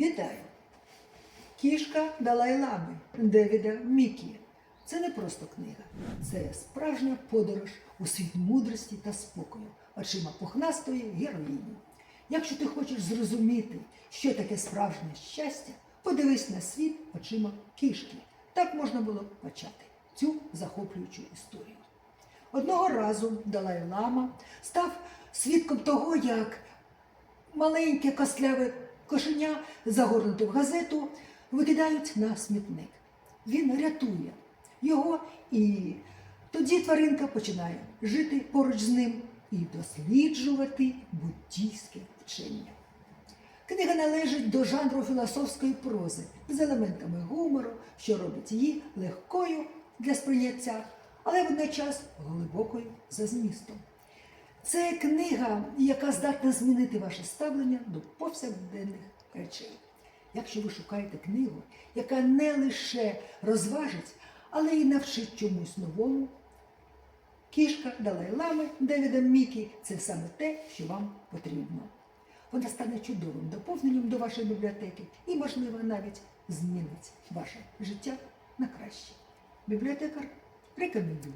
Вітаю! Кішка Далай-Лами Девіда Мікі. Це не просто книга, це справжня подорож у світ мудрості та спокою, очима пухнастої героїні. Якщо ти хочеш зрозуміти, що таке справжнє щастя, подивись на світ очима кішки. Так можна було почати цю захоплюючу історію. Одного разу Далай-Лама став свідком того, як маленьке костляве кошеня, загорнуте в газету, викидають на смітник. Він рятує його, і тоді тваринка починає жити поруч з ним і досліджувати буддійське вчення. Книга належить до жанру філософської прози з елементами гумору, що робить її легкою для сприйняття, але водночас глибокою за змістом. Це книга, яка здатна змінити ваше ставлення до повсякденних речей. Якщо ви шукаєте книгу, яка не лише розважить, але й навчить чомусь новому, кішка Далай-Лами Девіда Мікі це саме те, що вам потрібно. Вона стане чудовим доповненням до вашої бібліотеки і, можливо, навіть змінить ваше життя на краще. Бібліотекар рекомендує.